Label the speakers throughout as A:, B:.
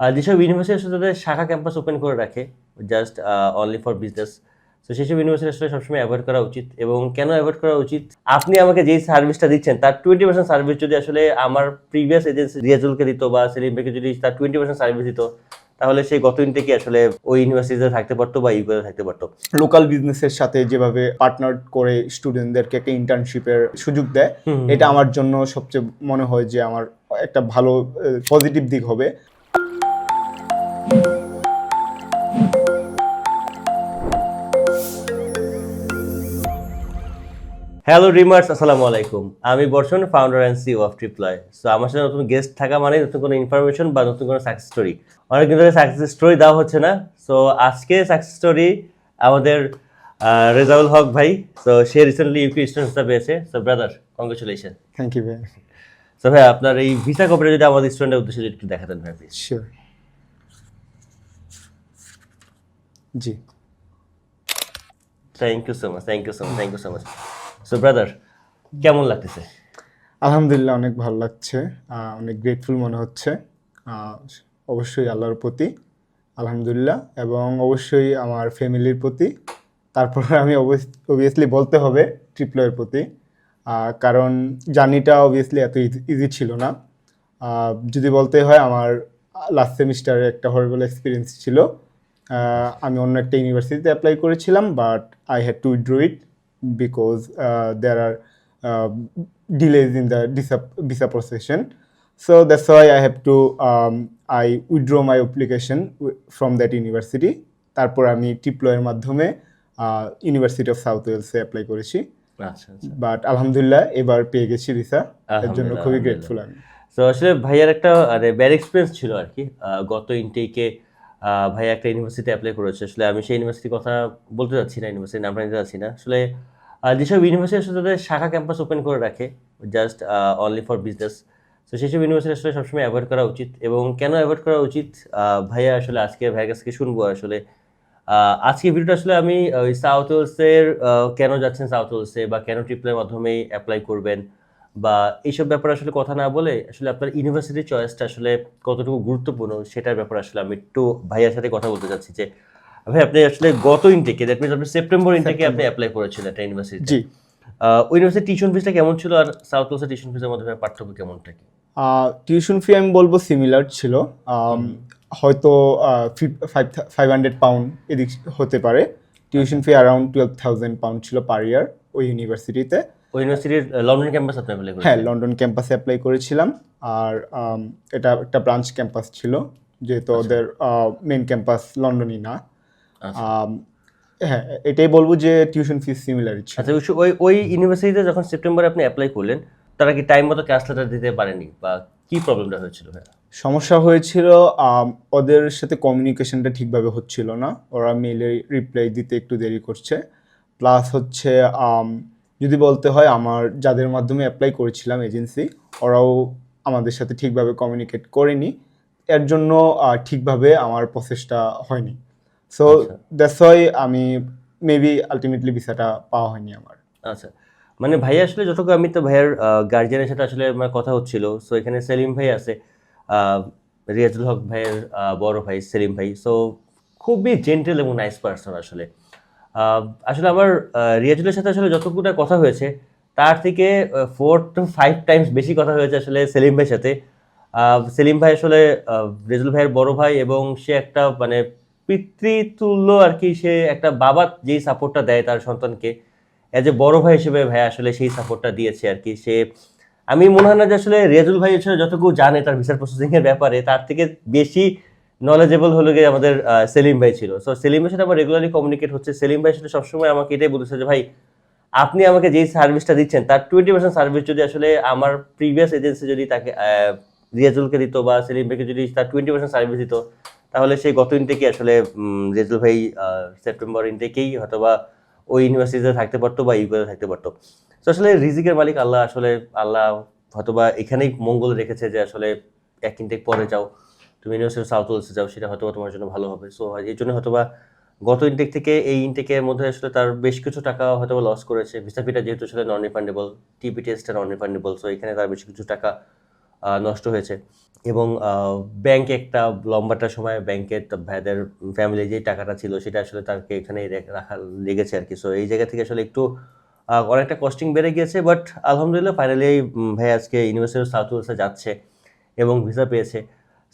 A: যেসব ইউনিভার্সিটি আসলে তাদের শাখা ক্যাম্পাস ওপেন করে রাখে জাস্ট অনলি ফর বিজনেস তো সেসব ইউনিভার্সিটি আসলে সবসময় অ্যাভয়েড করা উচিত এবং কেন অ্যাভয়েড করা উচিত? আপনি আমাকে যেই সার্ভিসটা দিচ্ছেন তার টোয়েন্টি পার্সেন্ট সার্ভিস যদি আসলে আমার প্রিভিয়াস এজেন্সি রিয়াজুলকে দিত বা সেলিম ভাইকে যদি তার টোয়েন্টি পার্সেন্ট সার্ভিস দিত তাহলে সেই গত দিন থেকে আসলে ওই ইউনিভার্সিটিতে থাকতে পারতো বা ইউকে থাকতে পারতো।
B: লোকাল বিজনেসের সাথে যেভাবে পার্টনার করে স্টুডেন্টদেরকে একটা ইন্টার্নশিপের সুযোগ দেয়। এটা আমার জন্য সবচেয়ে মনে হয় যে আমার একটা ভালো পজিটিভ দিক হবে।
A: হ্যালো রিমার্স আসসালামু আলাইকুম। আমি Barshan founder and CEO of Triploy so আমার সাথে নতুন গেস্ট থাকা মানে নতুন কোনো ইনফরমেশন বা নতুন কোনো সাকসেস স্টোরি অনেক দিন ধরে সাকসেস স্টোরি দেওয়া হচ্ছে না। সো আজকে সাকসেস স্টোরি আমাদের রেজাউল হক ভাই। সো সে রিসেন্টলি ইউকে স্টুডেন্ট হিসাবে পেয়েছে। So brother congratulation
B: thank you ভাই।
A: সো ভাই আপনার এই ভিসা কপিটা যদি আমাদের স্টুডেন্টের উদ্দেশ্যে একটু দেখাতেন ভাই please
B: sure G.
A: Thank you so much thank you so much thank you so much so brother কেমন লাগতেছে?
B: আলহামদুলিল্লাহ অনেক ভালো লাগছে। অনেক গ্রেটফুল মনে হচ্ছে। অবশ্যই আল্লাহর প্রতি আলহামদুলিল্লাহ। এবং অবশ্যই আমার ফ্যামিলির প্রতি তারপর আমি অবভিয়াসলি বলতে হবে ট্রিপলয়ের প্রতি। কারণ জার্নিটা অবভিয়াসলি এত ইজি ছিল না। যদি বলতে হয় আমার লাস্ট সেমিস্টারে একটা হরিবল এক্সপিরিয়েন্স ছিল। আমি অন্য একটা ইউনিভার্সিটিতে অ্যাপ্লাই করেছিলাম but I had to withdraw it because there are delays in the visa, visa processing. So that's why I have to um, I withdraw my application wi- from that university. তারপর আমি টিপ্লয়ের মাধ্যমে university of south ওয়েলসে apply করেছি
A: আচ্ছা আচ্ছা
B: but আলহামদুলিল্লাহ এবার পেয়ে গেছি ভিসা এর জন্য খুবই। গ্রেটফুল আমি
A: তো আসলে ভাইয়ার একটা মানে ব্যাড এক্সপিরিয়েন্স ছিল আর কি গত ইনটেকে ভাইয়া একটা ইউনিভার্সিটি অ্যাপ্লাই করেছে। আসলে আমি সেই ইউনিভার্সিটির কথা বলতে যাচ্ছি না ইউনিভার্সিটির নামটা নিতে যাচ্ছি না। আসলে যেসব ইউনিভার্সিটি আসলে তাদের শাখা ক্যাম্পাস ওপেন করে রাখে জাস্ট অনলি ফর বিজনেস তো সেসব ইউনিভার্সিটি আসলে সবসময় অ্যাভয়েড করা উচিত। এবং কেন অ্যাভয়েড করা উচিত? ভাইয়া আসলে আজকে ভাইয়ের কাছ থেকে শুনব আসলে। আজকে ভিডিওটা আসলে আমি ওই সাউথ ওয়েলসের কেন যাচ্ছেন সাউথ ওয়েলসে বা কেন ট্রিপলের মাধ্যমেই অ্যাপ্লাই করবেন? বা এইসব ব্যাপারে আসলে কথা না বলে আসলে আপনার ইউনিভার্সিটির চয়েসটা আসলে কতটুকু গুরুত্বপূর্ণ সেটার ব্যাপারে আসলে আমি একটু ভাইয়ার সাথে কথা বলতে চাচ্ছি যে ভাই আপনি আসলে গত ইনটেকে দ্যাট মিনস আপনি সেপ্টেম্বর ইনটেকে আপনি অ্যাপ্লাই করেছিলেন একটা ইউনিভার্সিটি
B: জি।
A: ওই ইউনিভার্সিটি টিউশন ফিসটা কেমন ছিল আর সাউথ ওয়েলসের টিউশন ফিসের মধ্যে পার্থক্য কেমনটা কি?
B: টিউশন ফি আমি বলব সিমিলার ছিল। হয়তো ফাইভ হান্ড্রেড পাউন্ড এদিক হতে পারে। Tuition fee around twelve thousand pound ছিল পার ইয়ার ওই ইউনিভার্সিটিতে
A: ওই ইউনিভার্সিটির লন্ডন ক্যাম্পাস আপনি অ্যাপ্লাই
B: হ্যাঁ লন্ডন ক্যাম্পাসে অ্যাপ্লাই করেছিলাম। আর এটা একটা ব্রাঞ্চ ক্যাম্পাস ছিল যেহেতু ওদের মেন ক্যাম্পাস লন্ডনই না।
A: আচ্ছা।
B: হ্যাঁ এটাই বলব যে টিউশন ফিস সিমিলারই ছিল।
A: আচ্ছা ওই- ওই ইউনিভার্সিটিতে যখন সেপ্টেম্বরে আপনি অ্যাপ্লাই করলেন তারা কি টাইম মতো ক্লাস লেটার দিতে পারেনি? বা কি প্রবলেমটা হয়েছিল ভাই
B: সমস্যা হয়েছিল ওদের সাথে কমিউনিকেশনটা ঠিকভাবে হচ্ছিল না। ওরা মেইলে রিপ্লাই দিতে একটু দেরি করছে। প্লাস হচ্ছে যদি বলতে হয় আমার যাদের মাধ্যমে অ্যাপ্লাই করেছিলাম এজেন্সি ওরাও আমাদের সাথে ঠিকভাবে কমিউনিকেট করেনি। এর জন্য ঠিকভাবে আমার প্রসেসটা হয়নি। সো। দ্যাটস ওয়াই আমি মেবি আলটিমেটলি ভিসাটা পাওয়া হয়নি আমার।
A: আচ্ছা। মানে ভাইয়া আসলে যতটুকু আমি তো ভাইয়ার গার্জিয়ানের সাথে আসলে আমার কথা হচ্ছিল সো এখানে সেলিম ভাই আছে রিয়াজুল হক ভাইয়ের বড় ভাই সেলিম ভাই। সো খুবই জেন্টেল এবং নাইস পার্সন আসলে। আসলে আমার রিয়াজুলের সাথে আসলে যতটুকুটা কথা হয়েছে, তার থেকে ফোর টু ফাইভ টাইমস বেশি কথা হয়েছে আসলে সেলিম ভাইয়ের সাথে। সেলিম ভাই আসলে রেজুল ভাইয়ের বড় ভাই এবং সে একটা মানে পিতৃতুল্য আর কি, সে একটা বাবা যেই সাপোর্টটা দেয় তার সন্তানকে এজ এ বড় ভাই হিসেবে ভাই আসলে সেই সাপোর্টটা দিয়েছে আর কি। সে, আমি মনে হয় না যে আসলে রিয়াজুল ভাই আসলে যতটুকু জানে তার ভিসার প্রসেসিংয়ের ব্যাপারে, তার থেকে বেশি নলেজেবল হলো গিয়ে আমাদের সেলিম ভাই ছিল। সো সেলিম ভাইয়ের সাথে আমার রেগুলারলি কমিউনিকেট হচ্ছে। সেলিম ভাই আসলে সবসময় আমাকে এটাই বলেছে যে, ভাই, আপনি আমাকে যেই সার্ভিসটা দিচ্ছেন, তার টোয়েন্টি পার্সেন্ট সার্ভিস যদি আসলে আমার প্রিভিয়াস এজেন্সি যদি তাকে রিয়াজুলকে দিত বা সেলিম ভাইকে যদি তার টোয়েন্টি পার্সেন্ট সার্ভিস দিত, তাহলে সেই গত ইনটেকে আসলে রিয়াজুল ভাই সেপ্টেম্বর ইনটেকেই হয়তোবা ওই ইউনিভার্সিটিতে থাকতে পারতো বা ইউকেতে থাকতে পারতো। তো আসলে রিজিকের মালিক আল্লাহ আসলে, আল্লাহ হয়তোবা এখানেই মঙ্গল রেখেছে যে আসলে এক ইনটেক পরে যাও। তুমি ইউনিভার্সিটি সাউথ ওয়েলসে যাও, সেটা হয়তোবা তোমার জন্য ভালো হবে। সো এই জন্য হয়তোবা গত ইনটেক থেকে এই ইনটেকের মধ্যে আসলে তার বেশ কিছু টাকা হয়তো লস করেছে। ভিসা ফিটা যেহেতু আসলে নন রিফান্ডেবল টিপি নন রিফান্ডেবল সো এখানে তার বেশ কিছু টাকা নষ্ট হয়েছে। এবং ব্যাংকে একটা লম্বাটা সময় ব্যাংকের ভাইদের ফ্যামিলি যে টাকাটা ছিল, সেটা আসলে তাকে এখানে রাখা লেগেছে আর কি। সো এই জায়গা থেকে আসলে একটু অনেকটা কস্টিং বেড়ে গিয়েছে বাট আলহামদুলিল্লাহ ফাইনালি ভাই আজকে ইউনিভার্সিটি অফ সাউথ ওয়েলসে যাচ্ছে এবং ভিসা পেয়েছে।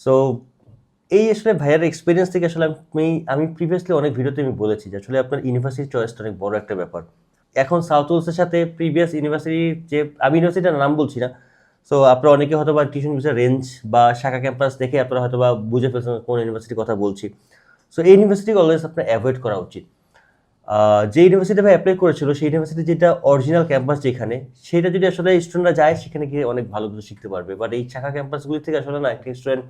A: সো এই আসলে ভাইয়ার এক্সপিরিয়েন্স থেকে আসলে আমি আমি প্রিভিয়াসলি অনেক ভিডিওতে আমি বলেছি যে আসলে আপনার ইউনিভার্সিটি চয়েসটা অনেক বড় একটা ব্যাপার। এখন সাউথ ওয়েলসের সাথে প্রিভিয়াস ইউনিভার্সিটি যে, আমি ইউনিভার্সিটির নাম বলছি না। সো আপনারা অনেকে হয়তো বা টিউশন ভিসার রেঞ্জ বা শাখা ক্যাম্পাস দেখে আপনারা হয়তো বা বুঝে ফেলছেন কোন ইউনিভার্সিটির কথা বলছি। সো এই ইউনিভার্সিটি অলওয়েজ আপনার অ্যাভয়েড করা উচিত। যে ইউনিভার্সিটি ভাই অ্যাপ্লাই করেছিল, সেই ইউনিভার্সিটি যেটা অরিজিনাল ক্যাম্পাস যেখানে, সেটা যদি আসলে স্টুডেন্টরা যায়, সেখানে গিয়ে অনেক ভালো কিছু শিখতে পারবে। বাট এই শাখা ক্যাম্পাসগুলি থেকে আসলে না, একটা স্টুডেন্ট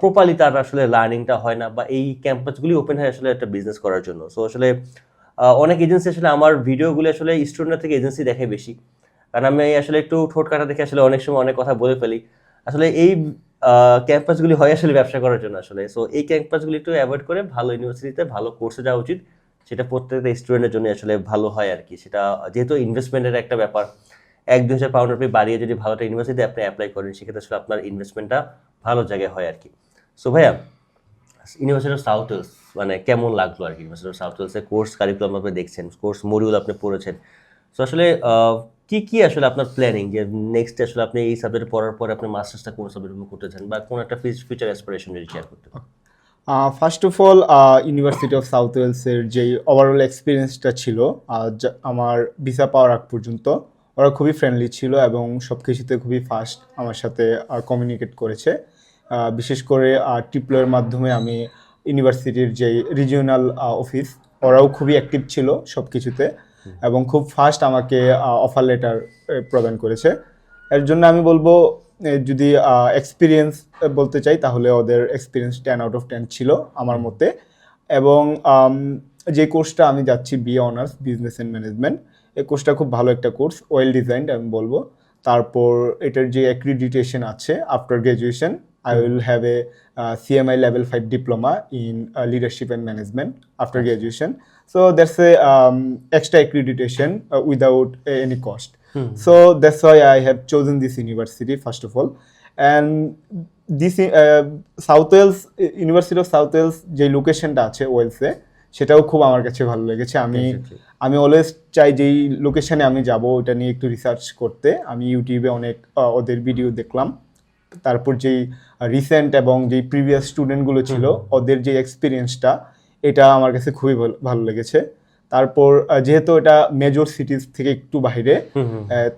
A: প্রপারলি তার আসলে লার্নিংটা হয় না বা এই ক্যাম্পাসগুলি ওপেন হয় আসলে একটা বিজনেস করার জন্য। সো আসলে অনেক এজেন্সি আসলে আমার ভিডিওগুলো আসলে স্টুডেন্ট থেকে এজেন্সি দেখে বেশি। কারণ আমি আসলে একটু ঠোঁট কাটা দেখে আসলে অনেক সময় অনেক কথা বলে ফেলি। আসলে এই ক্যাম্পাসগুলি হয় আসলে ব্যবসা করার জন্য আসলে। সো এই ক্যাম্পাসগুলি একটু অ্যাভয়েড করে ভালো ইউনিভার্সিটিতে ভালো কোর্সে যাওয়া উচিত। সেটা প্রত্যেকটা স্টুডেন্টের জন্য আসলে ভালো হয় আর কি। সেটা যেহেতু ইনভেস্টমেন্টের একটা ব্যাপার। এক, দুই হাজার পাউন্ড আপনি বাড়িয়ে যদি ভালো একটা ইউনিভার্সিটিতে আপনি অ্যাপ্লাই করেন, সেক্ষেত্রে আসলে আপনার ইনভেস্টমেন্টটা ভালো জায়গায় হয় আর কি সো ভাইয়া ইউনিভার্সিটি অফ সাউথ ওয়েলস মানে কেমন লাগল আর কি ইউনিভার্সিটি অফ সাউথ ওয়েলসের কোর্স কারিকুলাম আপনি দেখছেন কোর্স মডিউল আপনি পড়েছেন? সো আসলে কি কি আসলে আপনার প্ল্যানিং যে নেক্সট আসলে আপনি এই সাবজেক্ট পড়ার পরে আপনি মাস্টার্সটা কোন সাবজেক্ট করতে চান বা কোন একটা ফিউচার অ্যাসপিরেশন যদি শেয়ার করতে
B: first of all university of south ওয়েলসের যেই ওভারঅল এক্সপিরিয়েন্সটা ছিল আমার ভিসা পাওয়ার আগ পর্যন্ত ওরা খুবই ফ্রেন্ডলি ছিল এবং সব কিছুতে খুবই ফাস্ট আমার সাথে কমিউনিকেট করেছে। বিশেষ করে টিপলোয়ের মাধ্যমে আমি ইউনিভার্সিটির যে রিজিওনাল অফিস ওরাও খুবই অ্যাক্টিভ ছিল সব কিছুতে এবং খুব ফাস্ট আমাকে অফার লেটার প্রদান করেছে। এর জন্য আমি বলব যদি এক্সপিরিয়েন্স বলতে চাই, তাহলে ওদের experience ten out of ten ছিল আমার মতে। এবং যে কোর্সটা আমি যাচ্ছি BA honours business and management এই কোর্সটা খুব ভালো একটা কোর্স ওয়েল ডিজাইনড আমি বলব। তারপর এটার যে অ্যাক্রিডিটেশন আছে after graduation I will have a CMI level five diploma in leadership and management after graduation so that's a extra accreditation without any cost so cost. So I why I this university first of all and this south this university of south of যে লোকেশনটা আছে ওয়েলসে সেটাও খুব আমার কাছে ভালো লেগেছে। আমি. আমি অলওয়েজ চাই যেই লোকেশানে আমি যাব ওটা নিয়ে একটু রিসার্চ করতে। আমি ইউটিউবে অনেক ওদের ভিডিও দেখলাম। তারপর যেই রিসেন্ট এবং যেই প্রিভিয়াস স্টুডেন্টগুলো ছিল ওদের যে এক্সপিরিয়েন্সটা এটা আমার কাছে খুবই ভালো- ভালো লেগেছে। তারপর যেহেতু এটা মেজর সিটিজ থেকে একটু বাইরে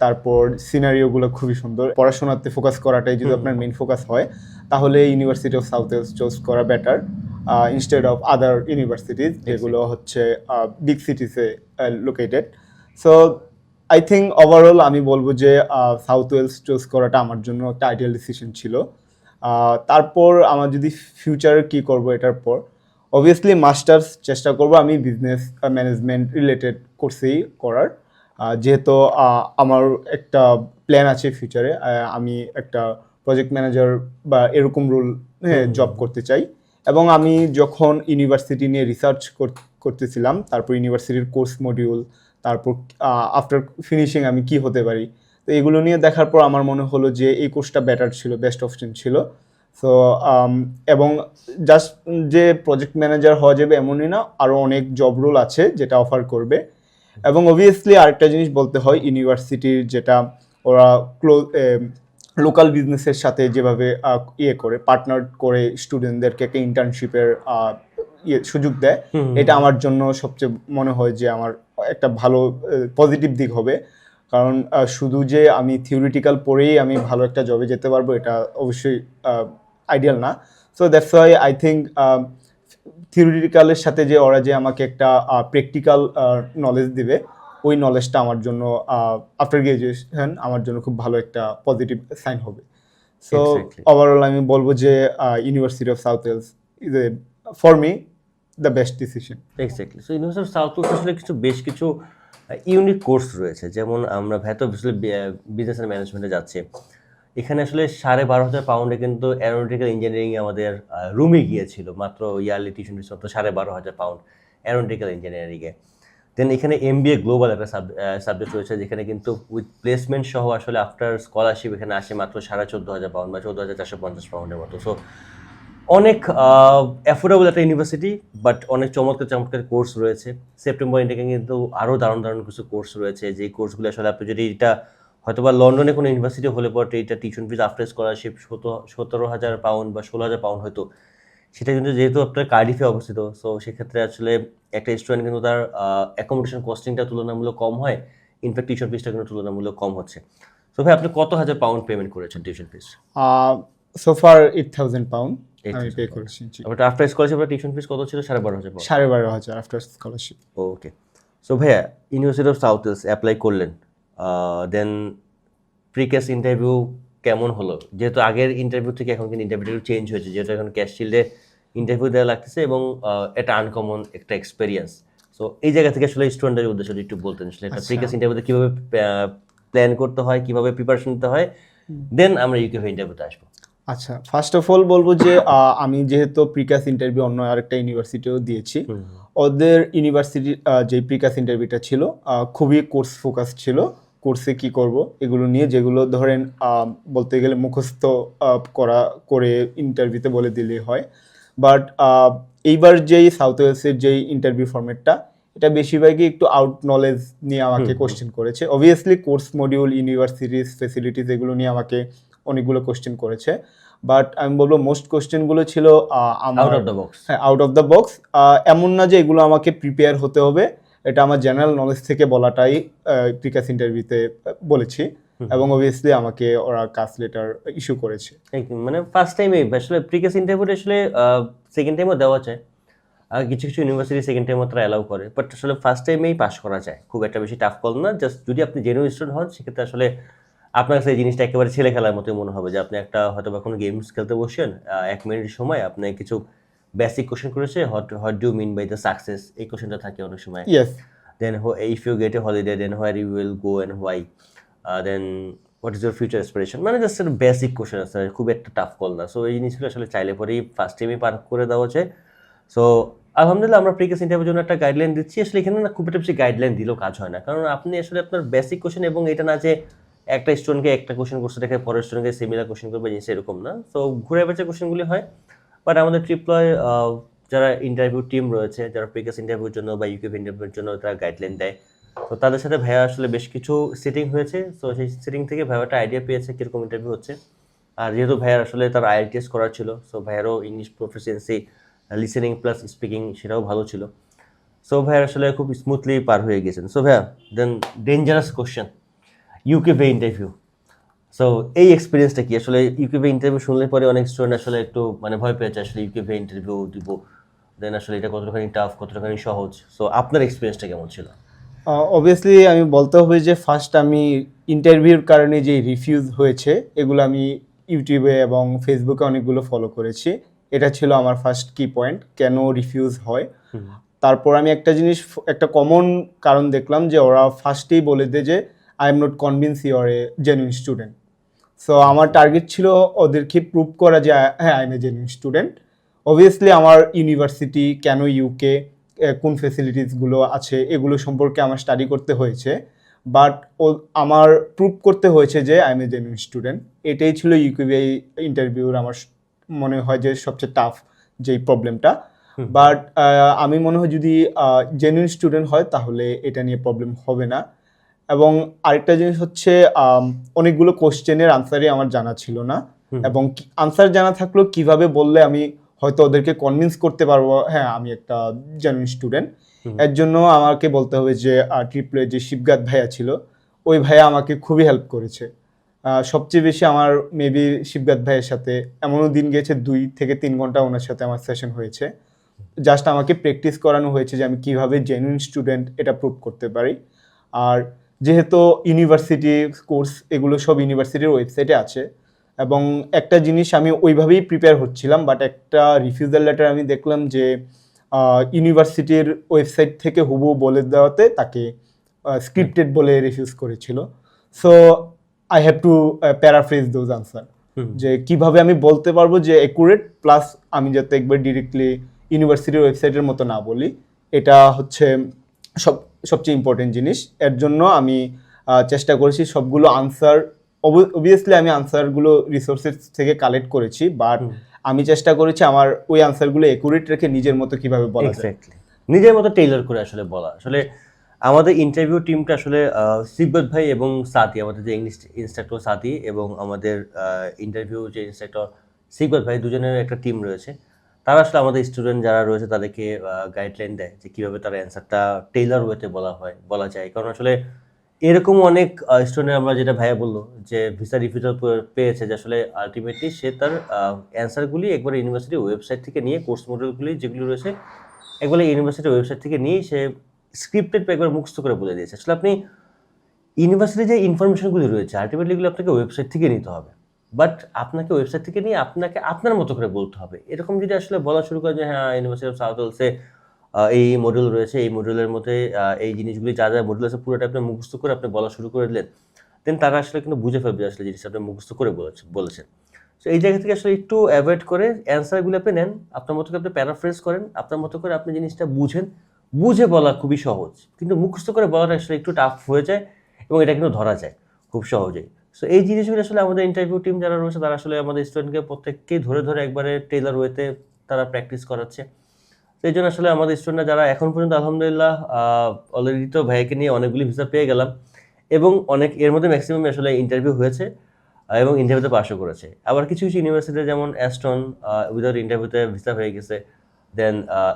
B: তারপর সিনারিওগুলো খুবই সুন্দর। পড়াশোনাতে ফোকাস করাটাই যদি আপনার মেইন ফোকাস হয় তাহলে university of south wales choose করা better instead of other universities যেগুলো হচ্ছে big সিটিসে located so I think overall আমি বলব যে সাউথ ওয়েলস চুজ করাটা আমার জন্য একটা আইডিয়াল ডিসিশন ছিল। তারপর আমার যদি ফিউচার কি করব এটার পর অবভিয়াসলি মাস্টার্স চেষ্টা করব। আমি বিজনেস ম্যানেজমেন্ট রিলেটেড কোর্সেই করার। যেহেতু আমার একটা প্ল্যান আছে ফিউচারে আমি একটা প্রজেক্ট ম্যানেজার বা এরকম রোল জব করতে চাই। এবং আমি যখন ইউনিভার্সিটি নিয়ে রিসার্চ করতেছিলাম তারপর ইউনিভার্সিটির কোর্স মডিউল তারপর আফটার ফিনিশিং আমি কি হতে পারি? তো এগুলো নিয়ে দেখার পর আমার মনে হলো যে এই কোর্সটা বেটার ছিল বেস্ট অপশন ছিল। সো এবং জাস্ট যে প্রজেক্ট ম্যানেজার হওয়া যাবে এমনই না আরও অনেক জব রোল আছে যেটা অফার করবে। এবং অবভিয়াসলি আরেকটা জিনিস বলতে হয় ইউনিভার্সিটির যেটা ওরা ক্লোজ লোকাল বিজনেসের সাথে যেভাবে ইয়ে করে পার্টনার করে স্টুডেন্টদেরকে একটা ইন্টার্নশিপের ইয়ে সুযোগ দেয়। এটা আমার জন্য সবচেয়ে মনে হয় যে আমার একটা ভালো পজিটিভ দিক হবে। কারণ শুধু যে আমি থিওরিটিক্যাল পড়েই আমি ভালো একটা জবে যেতে পারব এটা অবশ্যই আইডিয়াল না। So that's why I think থিওরিটিক্যালের সাথে যে ওরা যে আমাকে একটা প্র্যাকটিক্যাল নলেজ দিবে ওই নলেজটা আমার জন্য আফটার গ্রাজুয়েশন আমার জন্য খুব ভালো একটা পজিটিভ সাইন হবে। সো. ওভারঅল আমি বলব যে university of south wales is a for me the best decision
A: exactly so university of south west আসলে কিছু বেশ কিছু ইউনিক কোর্স রয়েছে। যেমন আমরা ভ্যাতো বিজনেস অ্যান্ড ম্যানেজমেন্টে যাচ্ছি। এখানে আসলে সাড়ে বারো হাজার পাউন্ডে কিন্তু অ্যারোনটিক্যাল ইঞ্জিনিয়ারিং আমাদের রুমে গিয়েছিল। মাত্র ইয়ারলি টিউশন ফিস মাত্র সাড়ে বারো হাজার পাউন্ড অ্যারোনটিক্যাল ইঞ্জিনিয়ারিংয়ে দেন এখানে এমবিএ গ্লোবাল একটা সাবজেক্ট রয়েছে যেখানে কিন্তু উইথ প্লেসমেন্ট সহ আসলে আফটার স্কলারশিপ এখানে আসে মাত্র সাড়ে চোদ্দ হাজার পাউন্ড বা চোদ্দ হাজার চারশো পঞ্চাশ পাউন্ডের মতো। সো অনেক অ্যাফোর্ডেবল একটা ইউনিভার্সিটি বাট অনেক চমৎকার চমৎকার কোর্স রয়েছে। সেপ্টেম্বর ইন্টেকে কিন্তু আরও দারুণ দারুণ কিছু কোর্স রয়েছে। যে কোর্সগুলো আসলে আপনি যদি এটা হয়তো বা লন্ডনে কোনো ইউনিভার্সিটি হলে পরে এটা টিউশন ফিজ আফটার স্কলারশিপ সতেরো হাজার পাউন্ড বা ষোলো হাজার পাউন্ড হয়তো। সেটা কিন্তু যেহেতু আপনার কার্ডিফে অবস্থিত সো সেক্ষেত্রে আসলে একটা স্টুডেন্ট কিন্তু তার অ্যাকোমোডেশন কস্টিংটা তুলনামূলক কম হয় ইনফ্যাক্ট টিউশন ফিসটা কিন্তু তুলনামূলক কম হচ্ছে। তো ভাই আপনি কত হাজার পাউন্ড পেমেন্ট করেছেন tuition fees
B: so far eight thousand pound আমি পে করেছি জি।
A: আফটার স্কলারশিপ টিউশন ফিস কত ছিল? সাড়ে বারো হাজার
B: সাড়ে বারো হাজার আফটার স্কলারশিপ
A: ওকে সো ভাইয়া university of south wales apply করলেন। দেন প্রিকেস ইন্টারভিউ কেমন হলো? যেহেতু আগের ইন্টারভিউ থেকে এখন কিন্তু ইন্টারভিউটা চেঞ্জ হয়েছে যেহেতু এখন ক্যাশ শিল্ডে ইন্টারভিউ দেওয়া লাগতেছে এবং এটা আনকমন একটা এক্সপেরিয়েন্স সো এই জায়গা থেকে আসলে স্টুডেন্টের উদ্দেশ্যে একটু বলতেন আসলে একটা। প্রিকেস ইন্টারভিউতে কীভাবে প্ল্যান করতে হয় কীভাবে প্রিপারেশন নিতে হয় দেন আমরা ইউকে ইন্টারভিউতে আসব।
B: আচ্ছা ফার্স্ট অফ অল বলব যে আমি যেহেতু প্রিকাস ইন্টারভিউ অন্য আরেকটা ইউনিভার্সিটিও দিয়েছি ওদের ইউনিভার্সিটির যে প্রিকাস ইন্টারভিউটা ছিল খুবই কোর্স ফোকাস ছিল কোর্সে কি করব এগুলো নিয়ে যেগুলো ধরেন বলতে গেলে মুখস্থ করা করে ইন্টারভিউতে বলে দিলে হয়। বাট এইবার যেই সাউথ ওয়েলসের যেই ইন্টারভিউ ফর্মেটটা এটা বেশিরভাগই একটু আউট নলেজ নিয়ে আমাকে। কোশ্চেন করেছে। Obviously course module universities facilities এগুলো নিয়ে আমাকে অনেকগুলো কোশ্চেন করেছে। বাট আমি বলব মোস্ট কোশ্চেনগুলো ছিল
A: আউট অফ দ্য বক্স
B: হ্যাঁ আউট অফ দ্য বক্স এমন না যে এগুলো আমাকে প্রিপেয়ার হতে হবে। এটা আমার জেনারেল নলেজ থেকে বলাটাই প্রিকাস ইন্টারভিউতে বলেছি এবং অবভিয়াসলি আমাকে ওরা কাজ লেটার ইস্যু করেছে।
A: মানে ফার্স্ট টাইমে আসলে প্রিকেস ইন্টারভিউটা আসলে সেকেন্ড টাইমও দেওয়া যায়। আর কিছু কিছু ইউনিভার্সিটি সেকেন্ড টাইমও তারা অ্যালাউ করে। বাট আসলে ফার্স্ট টাইমেই পাস করা যায়। খুব একটা বেশি টাফ কল না। জাস্ট যদি আপনি জেনুইন স্টুডেন্ট হন সেক্ষেত্রে আসলে আপনার কাছে এই জিনিসটা একেবারে ছেলে খেলার মতোই মনে হবে যে আপনি একটা হয়তো বা কোনো গেমস খেলতে বসছেন এক মিনিট সময় আপনি কিছু বেসিক কোশ্চেন করেছে what what do mean by the success এই কোশ্চেনটা থাকে অনেক সময়।
B: Yes
A: then wh- if you get a holiday then where you will go and why? Uh, then what is your future মানে জাস্ট একটা basic question আছে খুব একটা টাফ কল না। সো এই জিনিসগুলো আসলে চাইলে পরেই ফার্স্ট টাইমে পার করে দেওয়া হচ্ছে সো আলহামদুলিল্লাহ আমরা প্রিকেস ইন্টারভিউর জন্য একটা গাইডলাইন দিচ্ছি। আসলে এখানে না খুব একটা বেশি গাইডলাইন দিলেও কাজ হয় না। কারণ আপনি আসলে আপনার বেসিক কোশ্চেন এবং এটা না যে একটা স্টুডেন্টকে একটা কোশ্চেন করছে দেখে পরের স্টুডেন্টকে সিমিলার কোশ্চেন করবে জিনিস এরকম না। সো ঘুরে বেঁচে কোশ্চেনগুলি হয়। বাট আমাদের ট্রিপ্লয় যারা ইন্টারভিউ টিম রয়েছে, যারা প্রিকেস ইন্টারভিউর জন্য বা ইউকে ইন্টারভিউর জন্য তারা গাইডলাইন দেয়। তো তাদের সাথে ভাইয়া আসলে বেশ কিছু সিটিং হয়েছে। তো সেই সিটিং থেকে ভাইয়া একটা আইডিয়া পেয়েছে কীরকম ইন্টারভিউ হচ্ছে। আর যেহেতু ভাইয়ার আসলে তার আইএলটিএস করার ছিল so ভাইয়ারও English proficiency listening plus speaking সেটাও ভালো ছিল। সো ভাইয়ার আসলে খুব স্মুথলি পার হয়ে গেছেন। সো ভাইয়া দেন ডেঞ্জারাস কোশ্চেন ইউকে বে ইন্টারভিউ সো এই এক্সপিরিয়েন্সটা কি? আসলে ইউকে ইন্টারভিউ শুনলে পরে অনেক স্টুডেন্ট আসলে একটু মানে ভয় পেয়েছে আসলে ইউকে বে ইন্টারভিউ দিব। দেন আসলে এটা কতটাখানি টাফ কতটাখানি সহজ? সো আপনার এক্সপিরিয়েন্সটা কেমন ছিল?
B: অবভিয়াসলি আমি বলতে হবে যে ফার্স্ট আমি ইন্টারভিউর কারণে যে রিফিউজ হয়েছে এগুলো আমি ইউটিউবে এবং ফেসবুকে অনেকগুলো ফলো করেছি। এটা ছিল আমার ফার্স্ট কি পয়েন্ট কেন রিফিউজ হয়। তারপর আমি একটা জিনিস একটা কমন কারণ দেখলাম যে ওরা ফার্স্টেই বলে দেয় যে I am not convince you're a genuine student so আমার টার্গেট ছিল ওদেরকে প্রুভ করা যে হ্যাঁ I am a genuine student obviously আমার ইউনিভার্সিটি কেন ইউকে কোন ফেসিলিটিসগুলো আছে এগুলো সম্পর্কে আমার স্টাডি করতে হয়েছে। বাট ও আমার প্রুভ করতে হয়েছে যে I am a genuine student এটাই ছিল ইউকিবিআই ইন্টারভিউর আমার মনে হয় যে সবচেয়ে টাফ যেই প্রবলেমটা বাট আমি মনে হয় যদি জেনুইন স্টুডেন্ট হয় তাহলে এটা নিয়ে প্রবলেম হবে না। এবং আরেকটা জিনিস হচ্ছে অনেকগুলো কোশ্চেনের আনসারই আমার জানা ছিল না। এবং আনসার জানা থাকলেও কীভাবে বললে আমি হয়তো ওদেরকে কনভিন্স করতে পারব? হ্যাঁ আমি একটা জেনুইন স্টুডেন্ট এর জন্য আমাকে বলতে হবে যে ট্রিপলে যে শিবগাত ভাইয়া ছিল ওই ভাইয়া আমাকে খুবই হেল্প করেছে। সবচেয়ে বেশি আমার মেবি শিবগাত ভাইয়ের সাথে এমনও দিন গেছে দুই থেকে তিন ঘণ্টা ওনার সাথে আমার সেশন হয়েছে। জাস্ট আমাকে প্র্যাকটিস করানো হয়েছে যে আমি কীভাবে জেনুইন স্টুডেন্ট এটা প্রুভ করতে পারি। আর যেহেতু ইউনিভার্সিটি কোর্স এগুলো সব ইউনিভার্সিটির ওয়েবসাইটে আছে এবং একটা জিনিস আমি ওইভাবেই প্রিপেয়ার হচ্ছিলাম বাট একটা রিফিউজাল লেটার আমি দেখলাম যে ইউনিভার্সিটির ওয়েবসাইট থেকে হুবু বলে দেওয়াতে তাকে স্ক্রিপ্টেড বলে রিফিউজ করেছিল। So I have to paraphrase those answer যে কীভাবে আমি বলতে পারব যে একুরেট প্লাস আমি যাতে একবার ডিরেক্টলি ইউনিভার্সিটির ওয়েবসাইটের মতো না বলি এটা হচ্ছে সব সবচেয়ে ইম্পর্টেন্ট জিনিস। এর জন্য আমি চেষ্টা করেছি সবগুলো আনসার অবভিয়াসলি আমি আনসারগুলো রিসোর্সেস থেকে কালেক্ট করেছি বাট আমি চেষ্টা করেছি আমার ওই আনসারগুলো একুরেট রেখে নিজের মতো কীভাবে বলা যায়।
A: এক্স্যাক্টলি নিজের মতো টেইলর করে আসলে বলা। আসলে আমাদের ইন্টারভিউ টিমটা আসলে সিব্বত ভাই এবং সাথী আমাদের যে ইংলিশ ইনস্ট্রাক্টর সাথী এবং আমাদের ইন্টারভিউ যে ইনস্ট্রাক্টর সিব্বত ভাই দুজনের একটা টিম রয়েছে। তারা আসলে আমাদের স্টুডেন্ট যারা রয়েছে তাদেরকে গাইডলাইন দেয় যে কীভাবে তারা অ্যান্সারটা টেইলার ওয়েতে বলা হয়, বলা যায়। কারণ আসলে এরকম অনেক স্টুডেন্ট আমরা যেটা ভাইয়া বলল যে ভিসা রিফিউজাল পেয়েছে যে আসলে আলটিমেটলি সে তার অ্যান্সারগুলি একবার ইউনিভার্সিটি ওয়েবসাইট থেকে নিয়ে কোর্স মডেলগুলি যেগুলি রয়েছে, একবার ইউনিভার্সিটির ওয়েবসাইট থেকে নিয়ে সে স্ক্রিপ্টেড একবার মুখস্থ করে বলে দিয়েছে। আসলে আপনি ইউনিভার্সিটির যে ইনফরমেশনগুলি রয়েছে আলটিমেটলি এগুলো আপনাকে ওয়েবসাইট থেকে নিতে হবে। বাট আপনাকে ওয়েবসাইট থেকে নিয়ে আপনাকে আপনার মতো করে বলতে হবে। এরকম যদি আসলে বলা শুরু করে যে হ্যাঁ ইউনিভার্সিটি অফ সাউথ ওয়েলসে এই মডিউল রয়েছে, এই মডিউলের মধ্যে এই জিনিসগুলি যা যা মডিউল আছে, পুরোটা আপনি মুখস্থ করে আপনি বলা শুরু করে দিলেন দেন তারা আসলে কিন্তু বুঝে ফেলবে আসলে জিনিসটা আপনি মুখস্থ করে বলেছেন। তো এই জায়গা থেকে আসলে একটু অ্যাভয়েড করে অ্যান্সারগুলো আপনি নেন, আপনার মতো করে আপনি প্যারাফ্রেজ করেন, আপনার মতো করে আপনি জিনিসটা বুঝেন। বুঝে বলা খুবই সহজ, কিন্তু মুখস্থ করে বলাটা আসলে একটু টাফ হয়ে যায় এবং এটা কিন্তু ধরা যায়, খুব সহজেই। সো এই জিনিসগুলো আসলে আমাদের ইন্টারভিউ টিম যারা রয়েছে, তারা আসলে আমাদের স্টুডেন্টকে প্রত্যেককেই ধরে ধরে একবারে টেলার ওয়েতে তারা প্র্যাকটিস করাচ্ছে। তো এই জন্য আসলে আমাদের স্টুডেন্টরা যারা এখন পর্যন্ত আলহামদুলিল্লাহ অলরেডি তো ভাইকে নিয়ে অনেকগুলি ভিসা পেয়ে গেলাম এবং অনেক, এর মধ্যে ম্যাক্সিমাম আসলে ইন্টারভিউ হয়েছে এবং ইন্টারভিউতে পাশও করেছে। আবার কিছু কিছু ইউনিভার্সিটিতে যেমন অ্যাস্টন উইদাউট ইন্টারভিউতে ভিসা হয়ে গেছে। দেন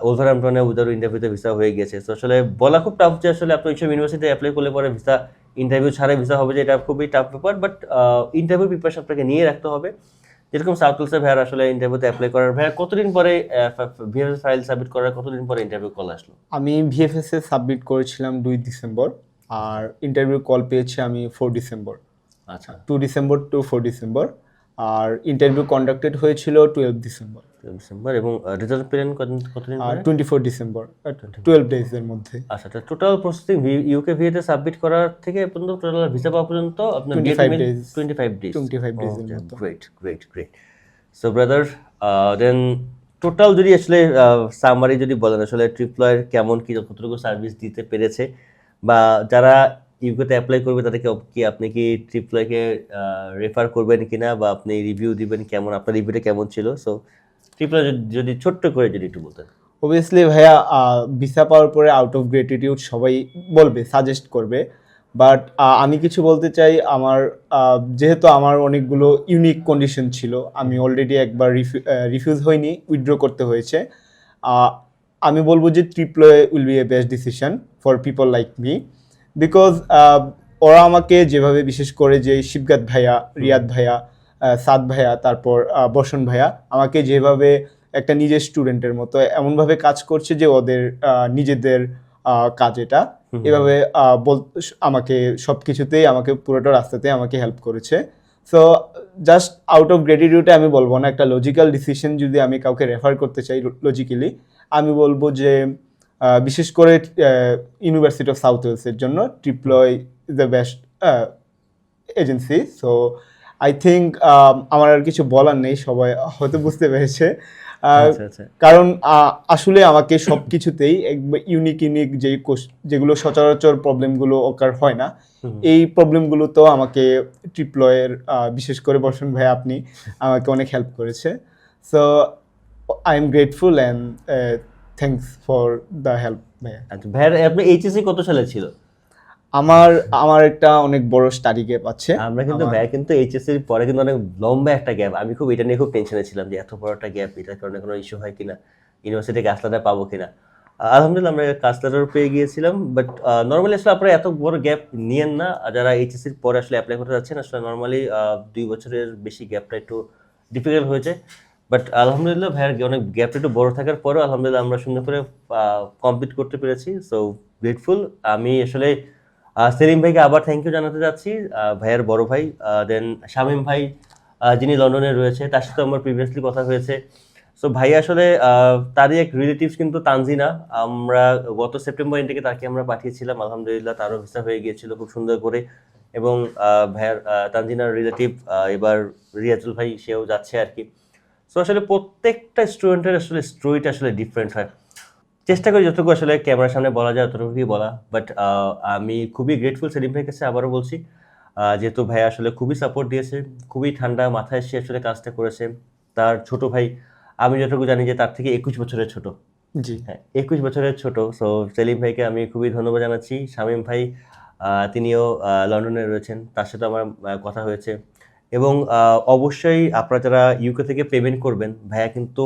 A: ওভারহ্যাম্পটনে উইদাউট ইন্টারভিউতে ভিসা হয়ে গেছে। তো আসলে বলা খুব টাফ যে আসলে আপনি ওইসব ইউনিভার্সিটিতে অ্যাপ্লাই করলে পরে ভিসা ইন্টারভিউ ছাড়াই ভিসা হবে যে এটা খুবই টাফ ব্যাপার। বাট ইন্টারভিউ প্রিপারেশন আপনাকে নিয়ে রাখতে হবে। যেরকম সাউথ ওয়েলসের ভাইয়ার আসলে ইন্টারভিউতে অ্যাপ্লাই করার ভাইয়া কতদিন পরে ভিএফএস ফাইল সাবমিট করার কতদিন পরে ইন্টারভিউ কল আসলো?
B: আমি ভিএফএস এ সাবমিট করেছিলাম দুই ডিসেম্বর আর ইন্টারভিউ কল পেয়েছি আমি ফোর ডিসেম্বর
A: আচ্ছা।
B: Two December to four December R interview conducted হয়েছিল টুয়েলভ ডিসেম্বর
A: ডিসেম্বর এবং রেজাল্ট পেলেন কতদিন-
B: টোয়েন্টি ফোর ডিসেম্বর টুয়েলভ ডেজের মধ্যে।
A: আচ্ছা টোটাল প্রসেসিং ইউকে ভিএতে সাবমিট করার থেকে পর্যন্ত টোটাল ভিসা পাওয়া পর্যন্ত আপনার
B: 25 days.
A: Twenty five days
B: 25 days এর মতো।
A: Great great great so brother then total যদি আসলে সামারি যদি বলেন আসলে ট্রিপলয়ের কেমন কি কতটুকু সার্ভিস দিতে পেরেছে? বা যারা ইউকেতে অ্যাপ্লাই করবে তাদেরকে কি আপনি কি ট্রিপলয়কে রেফার করবেন কিনা বা আপনি রিভিউ দিবেন কেমন আপনার রিভিউটা কেমন ছিল? সো ট্রিপলয় যদি ছোট্ট করে যদি একটু বলতেন।
B: অবভিয়াসলি ভাইয়া ভিসা পাওয়ার পরে আউট অফ গ্রেটিটিউড সবাই বলবে সাজেস্ট করবে। বাট আমি কিছু বলতে চাই আমার যেহেতু আমার অনেকগুলো ইউনিক কন্ডিশন ছিল আমি অলরেডি একবার রিফিউজ হয়নি উইথড্র করতে হয়েছে। আমি বলব যে ট্রিপলয় will be a best decision for people like me because ওরা আমাকে যেভাবে বিশেষ করে যে শিবগাত ভাইয়া রিয়াদ ভাইয়া সাদ ভাইয়া তারপর বসন ভাইয়া আমাকে যেভাবে একটা নিজের স্টুডেন্টের মতো এমনভাবে কাজ করছে যে ওদের নিজেদের কাজ এটা এভাবে বল আমাকে সব কিছুতেই আমাকে পুরোটা রাস্তাতে আমাকে হেল্প করেছে। সো জাস্ট আউট অফ গ্রেটিটিউডে আমি বলব না একটা লজিক্যাল ডিসিশন যদি আমি কাউকে রেফার করতে চাই লজিক্যালি আমি বলব যে বিশেষ করে ইউনিভার্সিটি অফ সাউথ ওয়েলসের জন্য ট্রিপ্লয় is the best agency so I think আমার আর কিছু বলার নেই সবাই হয়তো বুঝতে পেরেছে।
A: আচ্ছা আচ্ছা।
B: কারণ আসলে আমাকে সব কিছুতেই ইউনিক ইউনিক যে যেগুলো সচরাচর প্রবলেমগুলো ওকার হয় না এই প্রবলেমগুলো তো আমাকে ট্রিপ্লয়ের বিশেষ করে বর্ষণ ভাই আপনি আমাকে অনেক হেল্প করেছে। So I am grateful and thanks for the help ভাইয়া।
A: আচ্ছা ভাইয়ার আপনি এইচএসসি কত সালে ছিল?
B: আমার আমার একটা অনেক বড় স্টাডি গ্যাপ আছে।
A: আমরা কিন্তু ভাইয়া কিন্তু এইচএসসি এর পরে কিন্তু অনেক লম্বা একটা গ্যাপ আমি খুব এটা নিয়ে খুব টেনশনে ছিলাম যে এত বড় একটা গ্যাপ এটার কারণে কোনো ইস্যু হয় কিনা ইউনিভার্সিটি কাসলাটা পাবো কিনা। আলহামদুলিল্লাহ আমরা কাসলাটার পেয়ে গিয়েছিলাম বাট নর্মালি আসলে আপনারা এত বড় গ্যাপ নিয়েন না। যারা এইচএসসির পরে আসলে অ্যাপ্লাই করতে যাচ্ছেন আসলে নর্মালি দুই বছরের বেশি গ্যাপটা একটু ডিফিকাল্ট হয়েছে বাট আলহামদুলিল্লাহ ভাইয়ার অনেক গ্যাপটা একটু বড় থাকার পরেও আলহামদুলিল্লাহ আমরা সুন্দর করে কমপ্লিট করতে পেরেছি। সো গ্রেটফুল আমি আসলে সেলিম ভাইকে আবার থ্যাংক ইউ জানাতে আহ, ভাইয়ের বড় ভাই দেন শামীম ভাই যিনি লন্ডনে রয়েছে তার সাথে আমার প্রিভিয়াসলি কথা হয়েছে। সো ভাই আসলে তারই এক রিলেটিভস কিন্তু তানজিনা। আমরা গত সেপ্টেম্বর ইন্টেকে তাকে আমরা পাঠিয়েছিলাম। আলহামদুলিল্লাহ তারও ভিসা হয়ে গিয়েছিল খুব সুন্দর করে। এবং ভাইয়ার তানজিনার রিলেটিভ এবার রিয়াজুল ভাই সেও যাচ্ছে আর কি। সো আসলে প্রত্যেকটা স্টুডেন্টের আসলে স্টোরিটা আসলে ডিফারেন্ট হয়। চেষ্টা করি যতটুকু আসলে ক্যামেরার সামনে বলা যায় ততটুকুই বলা বাট আমি খুবই গ্রেটফুল সেলিম ভাইয়ের কাছে আবারও বলছি যেহেতু ভাই আসলে খুবই সাপোর্ট দিয়েছে খুবই ঠান্ডা মাথায় সে আসলে কাজটা করেছে তার ছোট ভাই আমি যতটুকু জানি যে তার থেকে একুশ বছরের ছোট।
B: জি।
A: হ্যাঁ একুশ বছরের ছোট সো সেলিম ভাইকে আমি খুবই ধন্যবাদ জানাচ্ছি শামীম ভাই তিনিও লন্ডনে রয়েছেন তার সাথে আমার কথা হয়েছে। এবং অবশ্যই আপনারা যারা ইউকে থেকে পেমেন্ট করবেন, ভাইয়া কিন্তু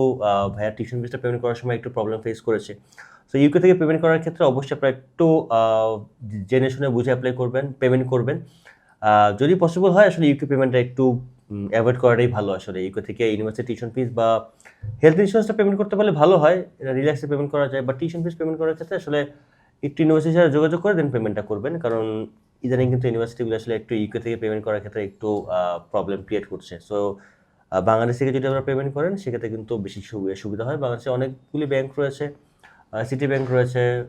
A: ভাইয়া টিউশন ফিসটা পেমেন্ট করার সময় একটু প্রবলেম ফেস করেছে। সো ইউকে থেকে পেমেন্ট করার ক্ষেত্রে অবশ্যই আপনারা একটু জেনে শুনে বুঝে অ্যাপ্লাই করবেন পেমেন্ট করবেন। যদি পসিবল হয়, আসলে ইউকে পেমেন্টটা একটু অ্যাভয়েড করাটাই ভালো আসলে। ইউকে থেকে ইউনিভার্সিটি টিউশন ফিস বা হেলথ ইন্স্যুরেন্সটা পেমেন্ট করতে পারলে ভালো হয় রিল্যাক্সে পেমেন্ট করা যায়। বা টিউশন ফিস পেমেন্ট করার ক্ষেত্রে আসলে একটু ইউনিভার্সিটির সাথে যোগাযোগ করে দেন পেমেন্টটা করবেন। কারণ ইদানিং কিন্তু ইউনিভার্সিটিগুলো আসলে একটু ইউকে থেকে পেমেন্ট করার ক্ষেত্রে একটু প্রবলেম ক্রিয়েট করছে। সো বাংলাদেশ থেকে যদি আপনারা পেমেন্ট করেন, সেক্ষেত্রে কিন্তু বেশি সুবি- সুবিধা হয়। বাংলাদেশে অনেকগুলি ব্যাংক রয়েছে। সিটি ব্যাংক রয়েছে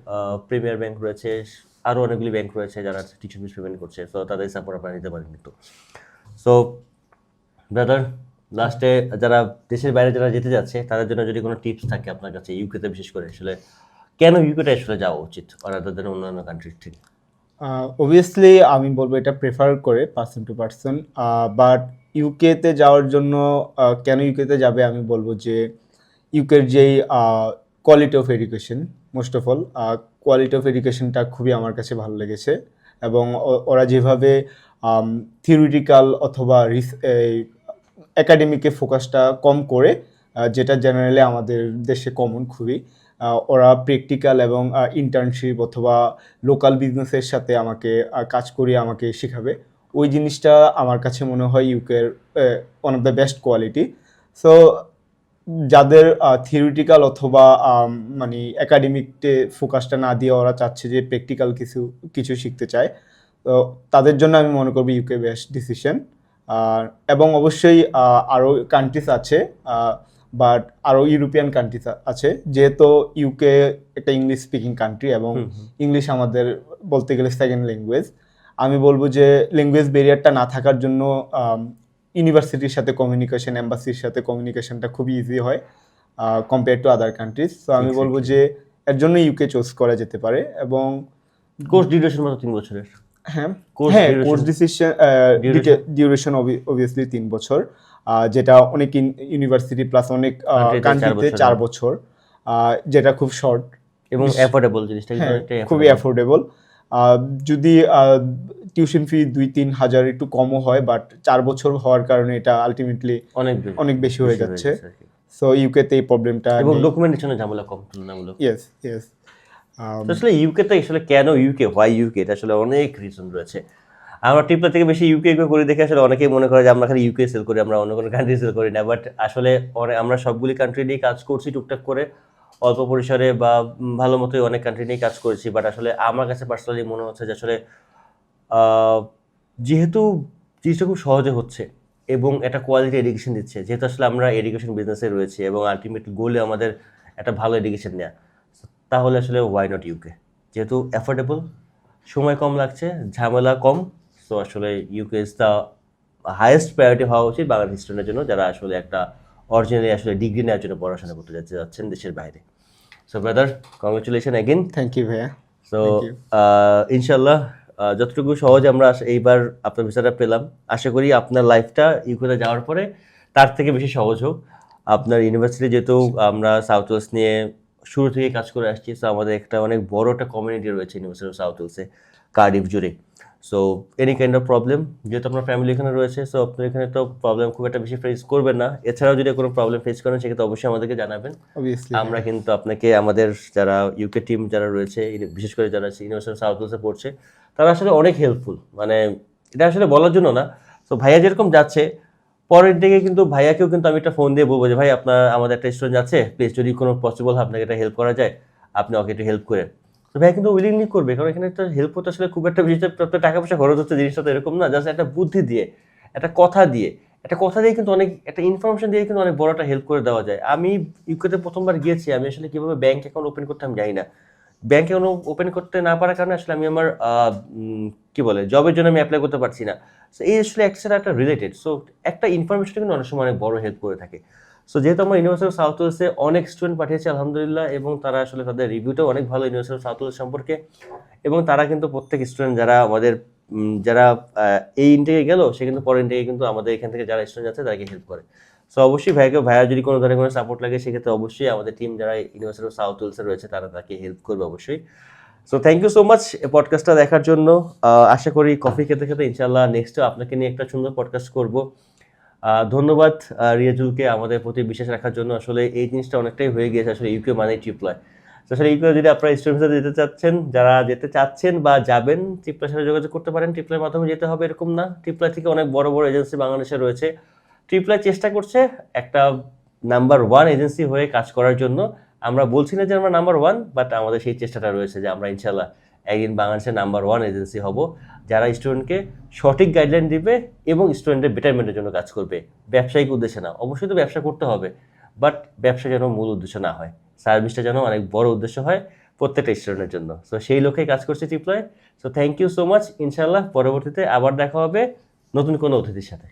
A: প্রিমিয়ার ব্যাংক রয়েছে আরও অনেকগুলি ব্যাংক রয়েছে যারা টিউশন ফিস পেমেন্ট করছে। সো তাদের সাপোর্ট আপনারা নিতে পারেন কিন্তু। সো ব্রাদার লাস্টে যারা দেশের বাইরে যারা যেতে যাচ্ছে, তাদের জন্য যদি কোনো টিপস থাকে আপনার কাছে ইউকেতে বিশেষ করে, আসলে কেন ইউকেতে আসলে যাওয়া উচিত? দেন অন্যান্য কান্ট্রির থেকে?
B: অবভিয়াসলি আমি বলব এটা প্রেফার করে পার্সন টু পার্সন বাট ইউকেতে যাওয়ার জন্য কেন ইউকেতে যাবে আমি বলব যে ইউকের যেই quality of education most of all quality of এডুকেশনটা খুবই আমার কাছে ভালো লেগেছে এবং ওরা যেভাবে থিওরিটিক্যাল অথবা একাডেমিকে ফোকাসটা কম করে যেটা জেনারেলি আমাদের দেশে কমন খুবই ওরা প্র্যাকটিক্যাল এবং ইন্টার্নশিপ অথবা লোকাল বিজনেসের সাথে আমাকে কাজ করিয়ে আমাকে শেখাবে। ওই জিনিসটা আমার কাছে মনে হয় ইউকের one of the best quality so যাদের থিওরিটিক্যাল অথবা মানে একাডেমিকতে ফোকাসটা না দিয়ে ওরা চাচ্ছে যে প্র্যাকটিক্যাল কিছু কিছু শিখতে চায়, তো তাদের জন্য আমি মনে করব ইউকে বেস্ট ডিসিশন আর, এবং অবশ্যই আরও কান্ট্রিজ আছে বাট আরও ইউরোপিয়ান কান্ট্রি আছে যেহেতু ইউকে একটা ইংলিশ স্পিকিং কান্ট্রি এবং। ইংলিশ আমাদের বলতে গেলে সেকেন্ড ল্যাঙ্গুয়েজ আমি বলব যে ল্যাঙ্গুয়েজ ব্যারিয়ারটা না থাকার জন্য ইউনিভার্সিটির সাথে কমিউনিকেশন এম্বাসির সাথে কমিউনিকেশনটা খুবই ইজি হয় কম্পেয়ার টু আদার কান্ট্রিজ তো আমি বলব যে এর জন্য ইউকে চুজ করা যেতে পারে এবং
A: কোর্স ডিউরেশন মতো তিন বছরের।
B: হ্যাঁ হ্যাঁ কোর্স ডিসিশন? ডিউরেশন অবভিয়াসলি তিন বছর। যেটা অনেক ইউনিভার্সিটি প্লাস অনেক কান্ট্রিতে চার
A: হ্যাঁ।
B: বছর যেটা খুব শর্ট
A: এবং অ্যাফোর্ডেবল জিনিসটা
B: হ্যাঁ খুবই। অ্যাফোর্ডেবল যদি টিউশন ফি দুই তিন হাজার একটু কমও হয় বাট চার বছর হওয়ার কারণে এটা আলটিমেটলি
A: অনেক
B: অনেক বেশি হয়ে যাচ্ছে। সো ইউকেতে এই প্রবলেমটা
A: এবং ডকুমেন্টেশনের ঝামেলা কম তুলনামূলক।
B: ইয়েস ইয়েস
A: আসলে ইউকে তে আসলে কেন ইউকে হোয়াই ইউকে এটা আসলে অনেক রিজন রয়েছে। আমরা ট্রিপটা থেকে বেশি ইউকে করে দেখে আসলে অনেকেই মনে করে যে আমরা খালি ইউকে সেল করি, আমরা অন্য কোনো কান্ট্রি সেল করি না। বাট আসলে আমরা সবগুলি কান্ট্রি নিয়ে কাজ করছি টুকটাক করে। অল্প পরিসরে বা ভালো মতোই অনেক কান্ট্রি নিয়ে কাজ করেছি। বাট আসলে আমার কাছে পার্সোনালি মনে হচ্ছে যে আসলে যেহেতু জিনিসটা খুব সহজে হচ্ছে এবং একটা কোয়ালিটি এডুকেশন দিচ্ছে, যেহেতু আসলে আমরা এডুকেশন বিজনেসে রয়েছি এবং আলটিমেট গোলে আমাদের একটা ভালো এডুকেশন নেওয়া তাহলে আসলে ওয়াই নট ইউকে যেহেতু অ্যাফোর্ডেবল সময় কম লাগছে, ঝামেলা কম সো আসলে UK is the highest priority হওয়া উচিত বাংলাদেশ স্টুডেন্টের জন্য যারা আসলে একটা অরিজিনালি আসলে ডিগ্রি নেওয়ার জন্য পড়াশোনা করতে যাচ্ছে যাচ্ছেন দেশের বাইরে। So brother congratulation again
B: thank you ভাইয়া।
A: সো. ইনশাল্লাহ যতটুকু সহজে আমরা এইবার আপনার ভিসাটা পেলাম আশা করি আপনার লাইফটা ইউকেতে যাওয়ার পরে তার থেকে বেশি সহজ হোক। আপনার ইউনিভার্সিটি যেহেতু আমরা সাউথ ওয়েলস নিয়ে শুরু থেকে কাজ করে আসছি সো আমাদের একটা অনেক বড় একটা কমিউনিটি রয়েছে ইউনিভার্সিটি অফ সাউথ ওয়েলসে কার্ডিফ জুড়ে so any kind of problem যেহেতু আপনার ফ্যামিলি এখানে রয়েছে সো আপনার এখানে তো প্রবলেম খুব একটা বেশি ফেস করবেন না। এছাড়াও যদি কোনো প্রবলেম ফেস করেন সেক্ষেত্রে অবশ্যই আমাদেরকে জানাবেন। আমরা কিন্তু আপনাকে আমাদের যারা ইউকে টিম যারা রয়েছে বিশেষ করে যারা ইউনিভার্সিটি সাউথ ওয়েলসে পড়ছে তারা আসলে অনেক হেল্পফুল মানে এটা আসলে বলার জন্য না। তো ভাইয়া যেরকম যাচ্ছে পরের দিকে কিন্তু ভাইয়াকেও কিন্তু আমি একটা ফোন দিয়ে বলব যে ভাই আপনার আমাদের একটা স্টুডেন্ট যাচ্ছে। প্লিজ যদি কোনো পসিবল হয় আপনাকে এটা হেল্প করা যায় আপনি ওকে একটু হেল্প করেন। তো ভাইয়া কিন্তু উইলিংলি করবে, কারণ এখানে একটা হেল্প করতে আসলে খুব একটা বেশি টাকা পয়সা খরচ হচ্ছে জিনিসটা তো এরকম না জাস্ট একটা বুদ্ধি দিয়ে, একটা কথা দিয়ে, একটা কথা দিয়ে কিন্তু অনেক, একটা ইনফরমেশন দিয়ে কিন্তু অনেক বড় একটা হেল্প করে দেওয়া যায়। আমি ইউকেতে প্রথমবার গিয়েছি, আমি আসলে কীভাবে ব্যাঙ্ক অ্যাকাউন্ট ওপেন করতে আমি জানি না। ব্যাংক অ্যাকাউন্ট ওপেন করতে না পারার কারণে আসলে আমি আমার কি বলে জবের জন্য আমি অ্যাপ্লাই করতে পারছি না। সো এই আসলে একসাথে একটা রিলেটেড সো একটা ইনফরমেশন কিন্তু অনেক সময় অনেক বড় হেল্প করে থাকে। সো যেহেতু আমরা ইউনিভার্সিটি অফ সাউথ ওয়েলসে অনেক স্টুডেন্ট পাঠিয়েছি, আলহামদুলিল্লাহ, এবং তারা আসলে তাদের রিভিউটাও অনেক ভালো ইউনিভার্সিটি অফ সাউথ ওয়েলস সম্পর্কে, এবং তারা কিন্তু প্রত্যেক স্টুডেন্ট যারা আমাদের যারা এই ইনটেকে গেল, সে কিন্তু পরের ইনটেকে কিন্তু আমাদের এখান থেকে যারা স্টুডেন্ট আছে তাদেরকে হেল্প করে। সো অবশ্যই ভাইকে, ভাইয়া যদি কোনো ধরনের কোনো সাপোর্ট লাগে, সেক্ষেত্রে অবশ্যই আমাদের টিম যারা ইউনিভার্সিটি অফ সাউথ ওয়েলসে রয়েছে, তারা তাকে হেল্প করবে অবশ্যই। So thank you so much পডকাস্টটা দেখার জন্য। আশা করি কফি খেতে খেতে ইনশাল্লাহ নেক্সটও আপনাকে নিয়ে একটা সুন্দর পডকাস্ট করব। ধন্যবাদ রিয়াজুলকে আমাদের প্রতি বিশ্বাস রাখার জন্য। আসলে এই জিনিসটা অনেকটাই হয়ে গিয়েছে আসলে ইউকে মানে ট্রিপ্লয় আসলে ইউকে যদি আপনারা স্টুডেন্ট সাথে যেতে চাচ্ছেন, যারা যেতে চাচ্ছেন বা যাবেন ট্রিপ্লয়ের সাথে যোগাযোগ করতে পারেন। ট্রিপ্লয়ের মাধ্যমে যেতে হবে এরকম না। ট্রিপ্লয় থেকে অনেক বড় বড় এজেন্সি বাংলাদেশে রয়েছে। ট্রিপ্লয় চেষ্টা করছে একটা নাম্বার ওয়ান এজেন্সি হয়ে কাজ করার জন্য। আমরা বলছি না যে আমরা নাম্বার ওয়ান বাট আমাদের সেই চেষ্টাটা রয়েছে যে আমরা ইনশাল্লাহ একদিন বাংলাদেশের নাম্বার ওয়ান এজেন্সি হব, যারা স্টুডেন্টকে সঠিক গাইডলাইন দিবে এবং স্টুডেন্টের বেটারমেন্টের জন্য কাজ করবে। ব্যবসায়িক উদ্দেশ্যে না, অবশ্যই তো ব্যবসা করতে হবে বাট ব্যবসা যেন মূল উদ্দেশ্য না হয়। সার্ভিসটা যেন অনেক বড় উদ্দেশ্য হয় প্রত্যেকটা স্টুডেন্টের জন্য। সো সেই লক্ষ্যে কাজ করছে টিপ্লয় so thank you so much ইনশাল্লাহ পরবর্তীতে আবার দেখা হবে নতুন কোনো অতিথির সাথে।